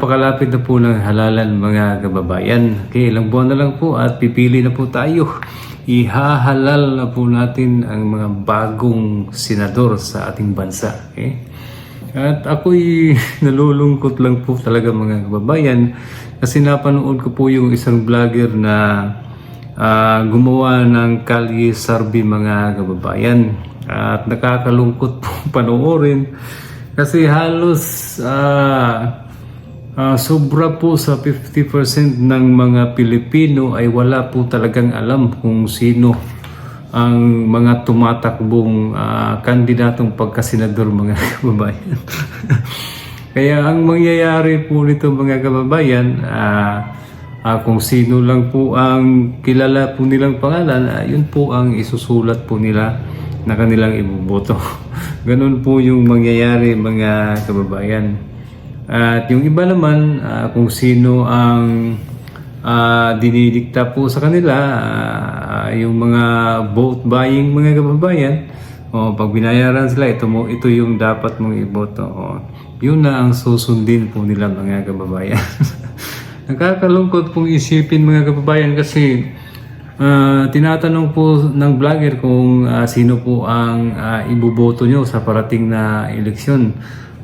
Pakalapit na po ng halalan mga kababayan. Okay, ilang buwan na lang po at pipili na po tayo. Ihahalal na po natin ang mga bagong senador sa ating bansa. Okay? At ako'y nalulungkot lang po talaga mga kababayan kasi napanood ko po yung isang vlogger na ah, gumawa ng kalye sarbi mga kababayan. At nakakalungkot po panoorin kasi halos ah, Ah, sobra po sa 50% ng mga Pilipino ay wala po talagang alam kung sino ang mga tumatakbong ah, kandidatong pagkasenador mga kababayan. Kaya ang mangyayari po nito mga kababayan, ah, ah, kung sino lang po ang kilala po nilang pangalan, ah, yun po ang isusulat po nila na kanilang ibuboto. Ganun po yung mangyayari mga kababayan. At yung iba naman, ah, kung sino ang ah, dinidikta po sa kanila, ah, yung mga vote buying mga kababayan, o pag binayaran sila, ito, mo, ito yung dapat mong iboto. O, yun na ang susundin po nila mga kababayan. Nakakalungkot pong isipin mga kababayan kasi ah, tinatanong po ng vlogger kung ah, sino po ang ah, iboboto nyo sa parating na eleksyon.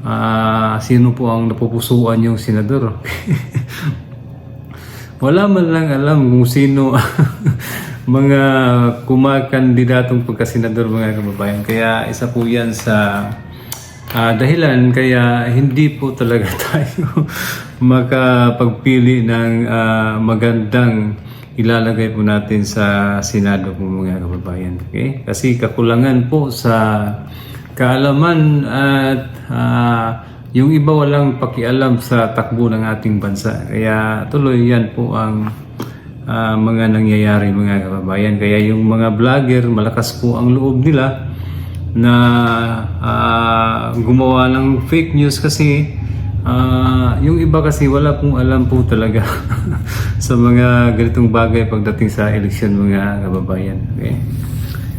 Ah, sino po ang napupusuan yung senador? Wala man lang alam kung sino mga kumakandidatong pagkasenador mga kababayan. Kaya isa po yan sa ah, dahilan kaya hindi po talaga tayo makapagpili ng ah, magandang ilalagay po natin sa Senado po mga kababayan. Okay? Kasi kakulangan po sa kaalaman at ah, yung iba walang pakialam sa takbo ng ating bansa. Kaya tuloy yan po ang ah, mga nangyayari mga kababayan. Kaya yung mga vlogger, malakas po ang loob nila na ah, gumawa ng fake news kasi ah, yung iba kasi wala pong alam po talaga sa mga ganitong bagay pagdating sa eleksyon mga kababayan. Okay?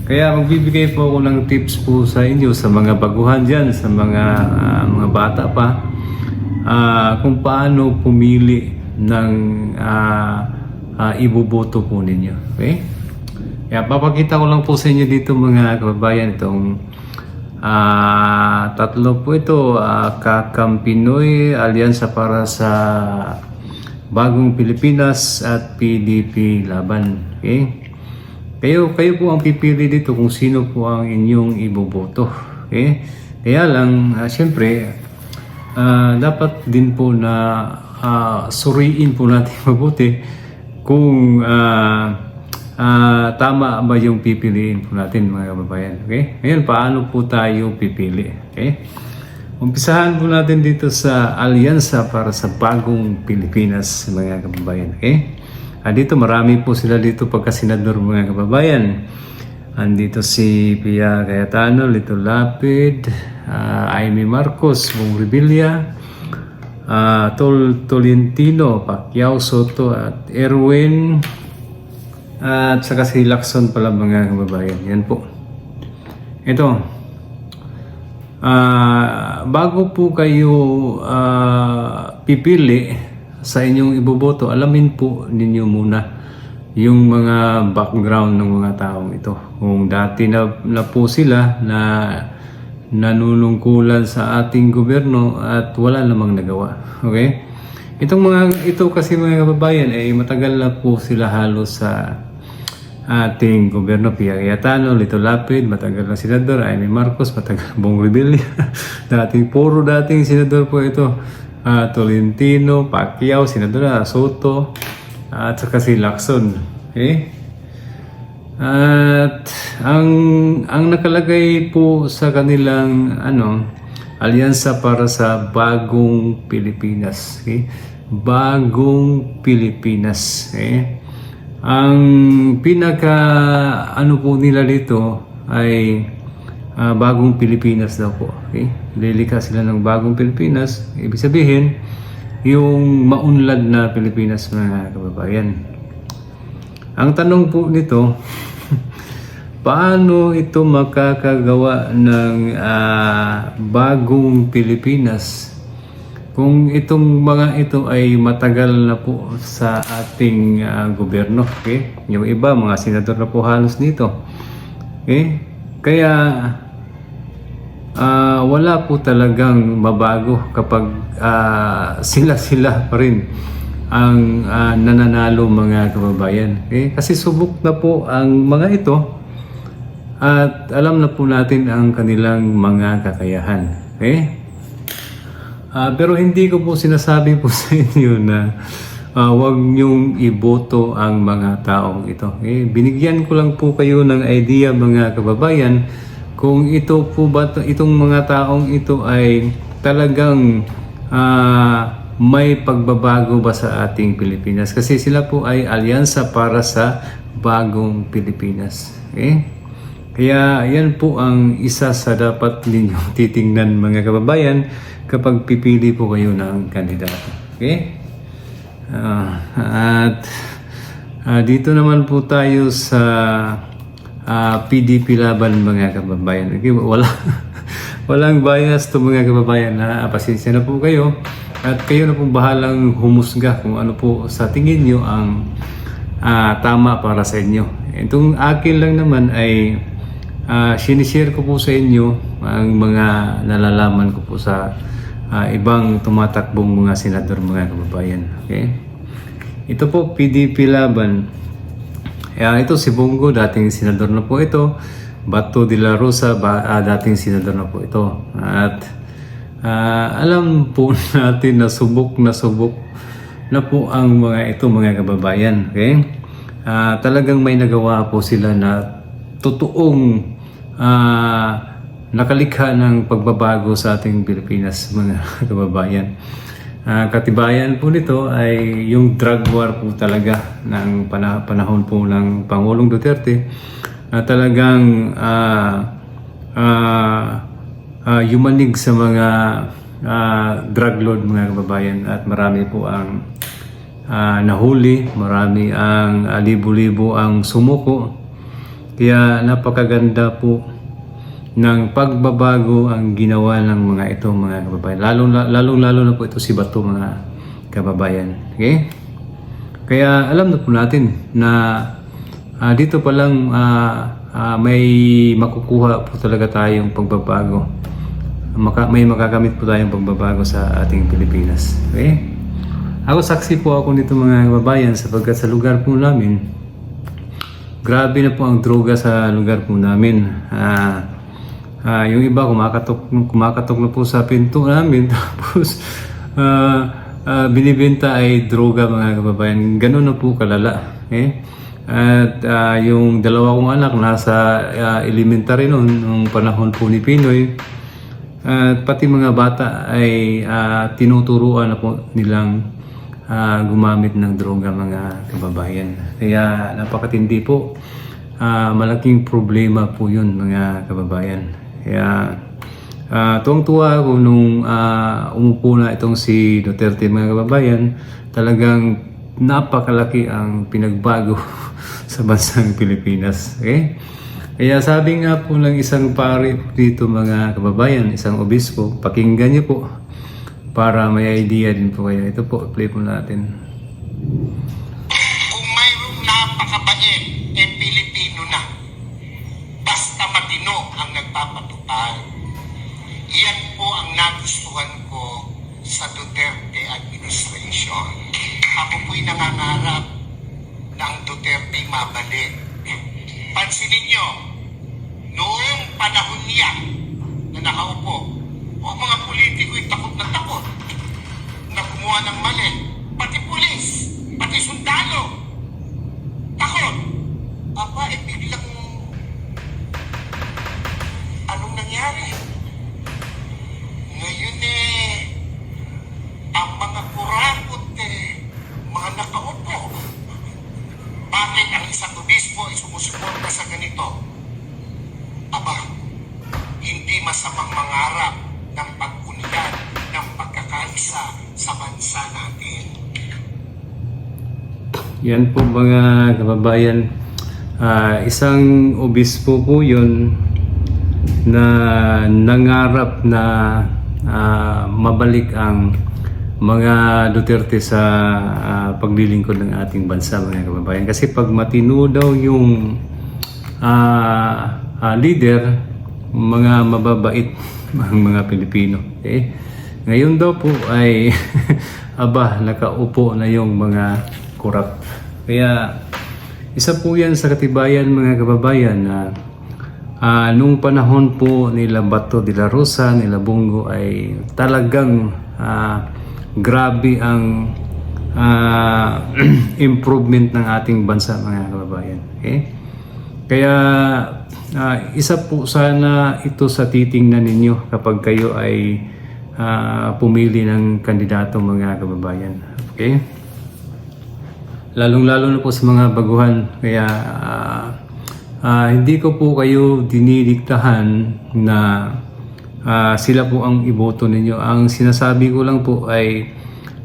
Kaya magbibigay po ako ng tips po sa inyo sa mga baguhan dyan, sa mga ah, mga bata pa, ah, kung paano pumili ng ah, ah, iboboto po ninyo. Okay? Kaya papakita ko lang po sa inyo dito mga kababayan itong ah, tatlo po ito, uh, Kakam Pinoy, Alyansa para sa Bagong Pilipinas at PDP Laban. Okay? Kayo, kayo po ang pipili dito kung sino po ang inyong iboboto. Okay? Kaya lang, uh, siyempre, ah, dapat din po na ah, suriin po natin mabuti kung ah, ah, tama ba yung pipiliin po natin mga kababayan. Okay? Ngayon, paano po tayo pipili? Okay? Umpisahan po natin dito sa Alyansa para sa Bagong Pilipinas mga kababayan. Okay? Ah, dito marami po sila dito pagka-senador mga kababayan. Andito si Pia Cayetano, Lito Lapid, ah, Amy Marcos, Bong Revilla, ah, Tol Tolentino, Pacquiao Soto at Erwin at saka si Lacson pala mga kababayan. Yan po. Ito. Ah, bago po kayo ah, pipili sa inyong iboboto, alamin po ninyo muna yung mga background ng mga taong ito. Kung dati na, na po sila na nanunungkulan sa ating gobyerno at wala namang nagawa. Okay? Itong mga ito kasi mga kababayan ay matagal na po sila halos sa ating gobyerno Pia Cayetano, Lito Lapid, matagal na senador, Amy Marcos, matagal Bong Revilla, dating puro dating senador po ito, Ah, Tolentino, Pacquiao, senador na Soto, at saka si Lacson. Okay? At ang ang nakalagay po sa kanilang ano, alyansa para sa bagong Pilipinas. Okay? Bagong Pilipinas. Okay? Ang pinaka ano po nila dito ay ah, bagong Pilipinas daw po. Okay? Lilikha sila ng bagong Pilipinas. Ibig sabihin, yung maunlad na Pilipinas mga kababayan. Ang tanong po nito, paano ito makakagawa ng ah, bagong Pilipinas kung itong mga ito ay matagal na po sa ating ah, gobyerno. Okay? Yung iba, mga senador na po halos dito. Okay? Kaya ah, wala po talagang mabago kapag ah, sila-sila pa rin ang ah, nananalo mga kababayan. Okay? Kasi subok na po ang mga ito at alam na po natin ang kanilang mga kakayahan. Okay? Ah, pero hindi ko po sinasabi po sa inyo na ah, wag niyong iboto ang mga taong ito. Eh, binigyan ko lang po kayo ng idea mga kababayan kung ito po ba itong mga taong ito ay talagang ah, may pagbabago ba sa ating Pilipinas kasi sila po ay alyansa para sa bagong Pilipinas. Okay? Kaya yan po ang isa sa dapat ninyong titingnan mga kababayan kapag pipili po kayo ng kandidato. Okay? Ah, at ah, dito naman po tayo sa ah, PDP laban mga kababayan. Okay, wala walang bias to mga kababayan na pasensya na po kayo at kayo na po bahalang humusga kung ano po sa tingin nyo ang ah, tama para sa inyo. Itong akin lang naman ay ah, sinishare ko po sa inyo ang mga nalalaman ko po sa ah, ibang tumatakbong mga senador mga kababayan. Okay? Ito po, PDP Laban. Kaya ito si Bongo, dating senador na po ito. Bato de la Rosa, ba, ah, dating senador na po ito. At ah, alam po natin na subok na subok na po ang mga ito mga kababayan. Okay? Ah, talagang may nagawa po sila na totoong ah, nakalikha ng pagbabago sa ating Pilipinas mga kababayan. Ah, katibayan po nito ay yung drug war po talaga ng pana- panahon po ng Pangulong Duterte na talagang ah, ah, ah, yumanig sa mga ah, drug lord mga kababayan at marami po ang ah, nahuli, marami ang ah, libo-libo ang sumuko. Kaya napakaganda po ng pagbabago ang ginawa ng mga ito mga kababayan. Lalo, lalo, lalo na po ito si Bato mga kababayan. Okay? Kaya alam na po natin na ah, dito pa lang ah, ah, may makukuha po talaga tayong pagbabago. Maka, may makakamit po tayong pagbabago sa ating Pilipinas. Okay? Ako saksi po ako nito mga kababayan sapagkat sa lugar po namin, grabe na po ang droga sa lugar po namin. Ah, Ah, yung iba kumakatok kumakatok na po sa pinto namin tapos ah, ah, binibenta ay droga mga kababayan. Ganun na po kalala. Eh? At ah, yung dalawa kong anak nasa ah, elementary noon nung panahon po ni Pinoy. At pati mga bata ay ah, tinuturuan na po nilang ah, gumamit ng droga mga kababayan. Kaya napakatindi po. Ah, malaking problema po yun mga kababayan. Kaya ah, tuwang-tuwa ako nung ah, umupo na itong si Duterte mga kababayan. Talagang napakalaki ang pinagbago sa bansang Pilipinas. Okay? Kaya sabi nga po ng isang pari dito mga kababayan, isang obispo, pakinggan niyo po para may idea din po kayo. Ito po, play po natin. Kung mayroong napakabait, eh Pilipino na. Basta matino ang nagpapatupad. Iyan po ang nagustuhan ko sa Duterte administration. Ako po'y nangangarap na ang Duterte mabalik. Pansinin nyo, noong panahon niya na nakaupo, o mga politiko'y takot na takot na gumawa ng mali. Pagkakaisa sa bansa natin. Yan po mga kababayan, ah, isang obispo po yun na nangarap na ah, mabalik ang mga Duterte sa ah, paglilingkod ng ating bansa mga kababayan. Kasi pag matino daw yung ah, ah, leader, mga mababait ang mga Pilipino. Okay? Ngayon daw po ay aba, nakaupo na yung mga korap. Kaya isa po yan sa katibayan mga kababayan na ah, nung panahon po nila Bato de la Rosa, nila Bongo ay talagang ah, grabe ang ah, improvement ng ating bansa mga kababayan. Okay? Kaya ah, isa po sana ito sa titingnan ninyo kapag kayo ay ah, pumili ng kandidato mga kababayan. Okay? Lalong-lalo na po sa mga baguhan. Kaya ah, ah, hindi ko po kayo dinidiktahan na ah, sila po ang iboto ninyo. Ang sinasabi ko lang po ay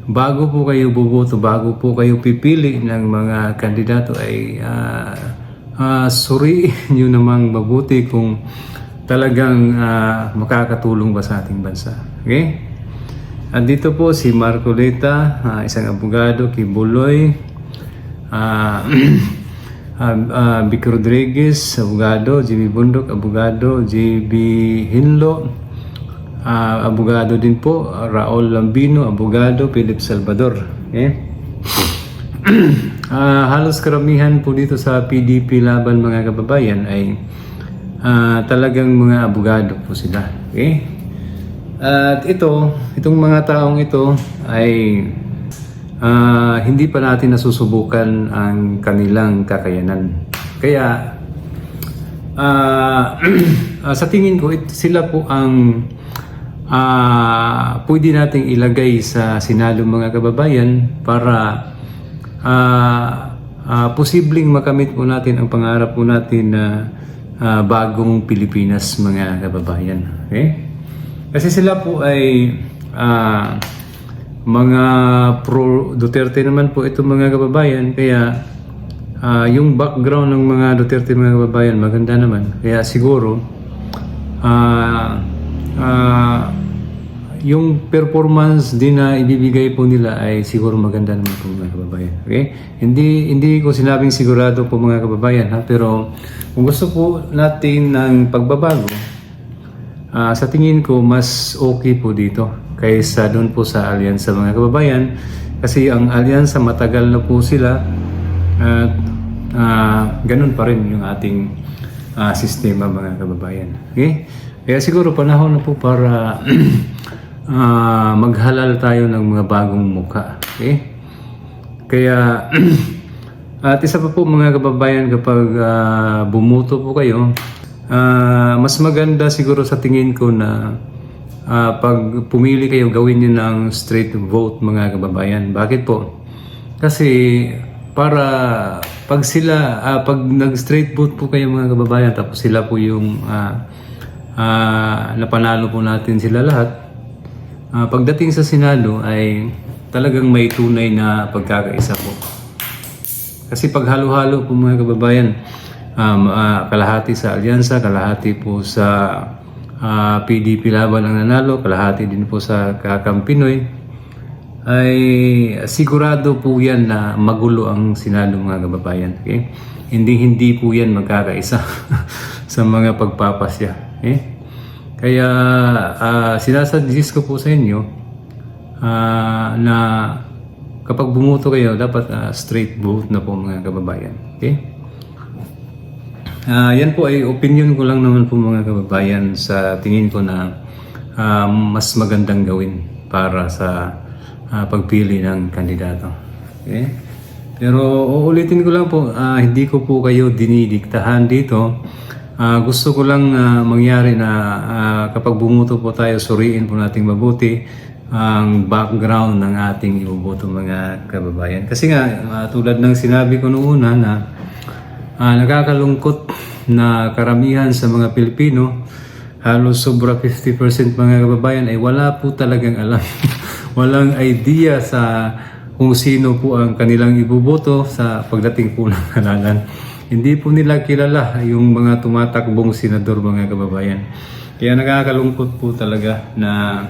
bago po kayo buboto, bago po kayo pipili ng mga kandidato ay ah, ah, suriin nyo namang mabuti kung talagang ah, makakatulong ba sa ating bansa. Okay? At dito po si Marco Leta, ah, isang abogado, Kibuloy, Ah, ah, ah, Vic Rodriguez, abogado, JB Bundok, abogado, JB Hinlo, ah, abogado din po, Raul Lambino, abogado, Philip Salvador. Okay? Ah, halos karamihan po dito sa PDP laban mga kababayan ay ah, talagang mga abogado po sila. Okay? At ito, itong mga taong ito ay ah, hindi pa natin nasusubukan ang kanilang kakayanan. Kaya ah, ah, sa tingin ko it, sila po ang ah, pwede nating ilagay sa Senado mga kababayan para ah, ah, posibleng makamit po natin ang pangarap po natin na ah, bagong Pilipinas mga kababayan. Okay? Kasi sila po ay ah, mga pro Duterte naman po itong mga kababayan kaya ah, yung background ng mga Duterte mga kababayan maganda naman kaya siguro ah, ah, yung performance din na ibibigay po nila ay siguro maganda naman po mga kababayan okay hindi hindi ko sinabing sigurado po mga kababayan ha pero kung gusto po natin ng pagbabago Ah, sa tingin ko, mas okay po dito kaysa doon po sa alyansa mga kababayan. Kasi ang alyansa matagal na po sila at ah, ganun pa rin yung ating ah, sistema mga kababayan. Okay? Kaya siguro panahon na po para ah, maghalal tayo ng mga bagong mukha. Okay? Kaya at isa pa po mga kababayan kapag ah, bumuto po kayo, ah, mas maganda siguro sa tingin ko na ah, pag pumili kayo gawin niyo ng straight vote mga kababayan. Bakit po? Kasi para pag sila ah, pag nag-straight vote po kayo mga kababayan tapos sila po yung ah, ah, napanalo po natin sila lahat Ah, pagdating sa Senado ay talagang may tunay na pagkakaisa po. Kasi pag halo-halo po mga kababayan, um, ah, kalahati sa alyansa, kalahati po sa ah, PDP laban ang nanalo, kalahati din po sa Kakang Pinoy, ay sigurado po yan na magulo ang Senado mga kababayan. Okay? Hindi hindi po yan magkakaisa sa mga pagpapasya. Okay? Kaya uh, sinasuggest ko po sa inyo ah, na kapag bumuto kayo, dapat ah, straight vote na po mga kababayan. Okay? Ah, yan po ay opinion ko lang naman po mga kababayan sa tingin ko na ah, mas magandang gawin para sa ah, pagpili ng kandidato. Okay? Pero uulitin ko lang po, ah, hindi ko po kayo dinidiktahan dito. Ah, gusto ko lang ah, mangyari na ah, kapag bumuto po tayo, suriin po nating mabuti ang background ng ating iboboto mga kababayan. Kasi nga, ah, tulad ng sinabi ko noong na ah, nakakalungkot na karamihan sa mga Pilipino, halos sobra 50% mga kababayan ay wala po talagang alam. Walang idea sa kung sino po ang kanilang iboboto sa pagdating po ng halalan. Hindi po nila kilala yung mga tumatakbong senador mga kababayan. Kaya nakakalungkot po talaga na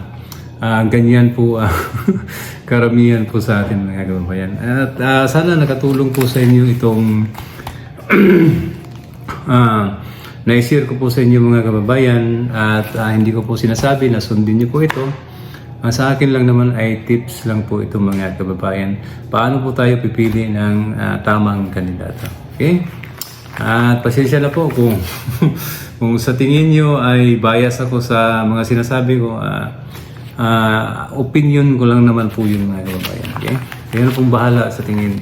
ah, ganyan po ah, karamihan po sa atin mga kababayan. At ah, sana nakatulong po sa inyo itong Ah, na-share ko po sa inyo mga kababayan at ah, hindi ko po sinasabi na sundin niyo po ito. Ang sa akin lang naman ay tips lang po ito mga kababayan. Paano po tayo pipili ng ah, tamang kandidato. Okay? At pasensya na po kung kung sa tingin niyo ay bias ako sa mga sinasabi ko. ah, ah, opinion ko lang naman po yun mga kababayan. Okay? Kaya na pong bahala sa tingin